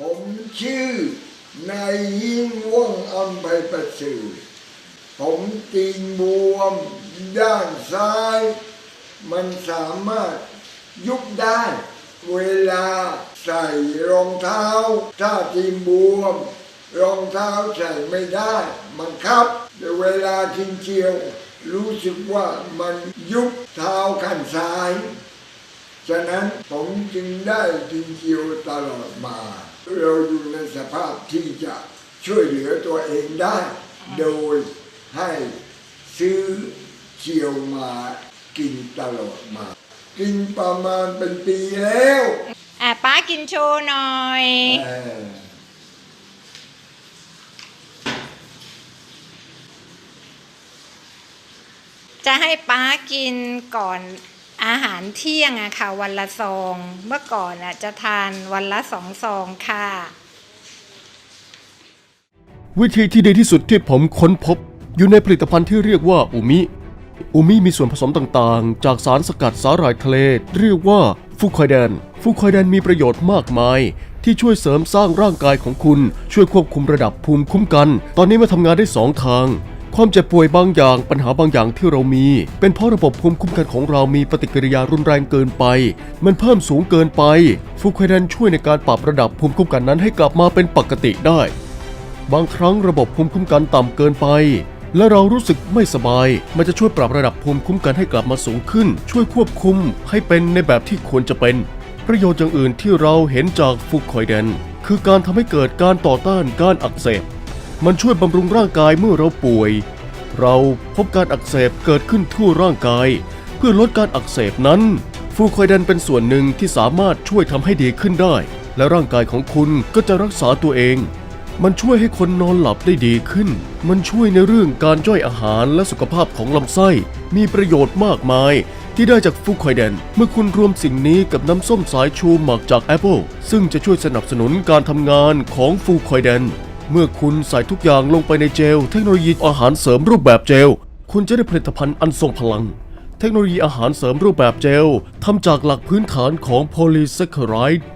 ผมชื่อนายยิ่งว่องอัมภัยประเสริฐผมตีนบวม ด้านซ้าย มันสามารถยุบได้ เวลาใส่รองเท้า ถ้าตีนบวม รองเท้าใส่ไม่ได้ มันครับแต่เวลากินเจียว รู้สึกว่ามันยุบเท้าข้างซ้าย ฉะนั้นผมจึงได้กินเจียวตลอดมา เราอยู่ในสภาพที่จะช่วยเหลือตัวเองได้ โดยให้ซื้อเจียวมากินตลอดมา กินประมาณเป็นปีแล้วอะป้ากินโชว์หน่อย เออจะให้ป้ากินก่อน อาหารเที่ยงอะค่ะ วันละซอง เมื่อก่อนอะจะทานวันละสองซองค่ะ วิธีที่ดีที่สุดที่ผมค้นพบ อยู่ในผลิตภัณฑ์ที่เรียกว่าอูมิอูมิมีส่วนผสมต่างๆ จากสารสกัดสาหร่ายทะเล เรียกว่าฟูคอยแดน ฟูคอยแดนมีประโยชน์มากมาย ที่ช่วยเสริมสร้างร่างกายของคุณ ช่วยควบคุมระดับภูมิคุ้มกัน ตอนนี้มาทำงานได้สองทาง ความเจ็บป่วยบางอย่างปัญหาบางอย่างที่เรามี เป็นเพราะระบบภูมิคุ้มกันของเรามีปฏิกิริยารุนแรงเกินไป มันเพิ่มสูงเกินไป ฟูคอยแดนช่วยในการปรับระดับภูมิคุ้มกันนั้นให้กลับมาเป็นปกติได้ บางครั้งระบบภูมิคุ้มกันต่ำเกินไป และเรารู้สึกไม่สบาย มันจะช่วยปรับระดับภูมิคุ้มกันให้กลับมาสูงขึ้น ช่วยควบคุมให้เป็นในแบบที่ควรจะเป็น ประโยชน์อย่างอื่นที่เราเห็นจากฟูคอยเดนคือการทำให้เกิดการต่อต้านการอักเสบ มันช่วยบำรุงร่างกายเมื่อเราป่วย เราพบการอักเสบเกิดขึ้นทั่วร่างกาย เพื่อลดการอักเสบนั้น ฟูคอยเดนเป็นส่วนหนึ่งที่สามารถช่วยทำให้ดีขึ้นได้ และร่างกายของคุณก็จะรักษาตัวเอง มันช่วยให้คนนอนหลับได้ดีขึ้น มันช่วยในเรื่องการย่อยอาหารและสุขภาพของลำไส้ มีประโยชน์มากมายที่ได้จากฟูคอยเดน เมื่อคุณรวมสิ่งนี้กับน้ำส้มสายชูหมักจากแอปเปิลซึ่งจะช่วยสนับสนุนการทำงานของฟูคอยเดน เมื่อคุณใส่ทุกอย่างลงไปในเจล เทคโนโลยีอาหารเสริมรูปแบบเจล คุณจะได้ผลิตภัณฑ์อันทรงพลัง เทคโนโลยีอาหารเสริมรูปแบบเจลทำจากหลักพื้นฐานของโพลีแซคคาไรด์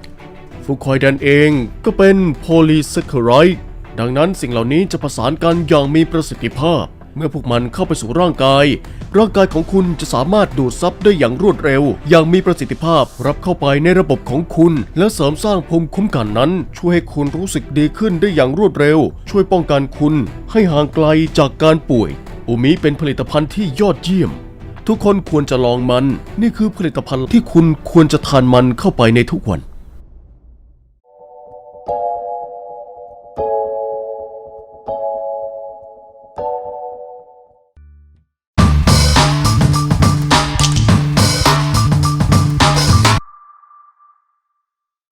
ฟูคอยดันเองก็เป็นโพลีแซคคาไรด์ดังนั้นสิ่งเหล่านี้จะประสานกันอย่างมีประสิทธิภาพ เมื่อพวกมันเข้าไปสู่ร่างกาย ร่างกายของคุณจะสามารถดูดซับได้อย่างรวดเร็ว อย่างมีประสิทธิภาพรับเข้าไปในระบบของคุณ และเสริมสร้างภูมิคุ้มกันนั้น ช่วยให้คุณรู้สึกดีขึ้นได้อย่างรวดเร็ว ช่วยป้องกันคุณ ให้ห่างไกลจากการป่วยอูมิเป็นผลิตภัณฑ์ที่ยอดเยี่ยม ทุกคนควรจะลองมัน นี่คือผลิตภัณฑ์ที่คุณควรจะทานมันเข้าไปในทุกวัน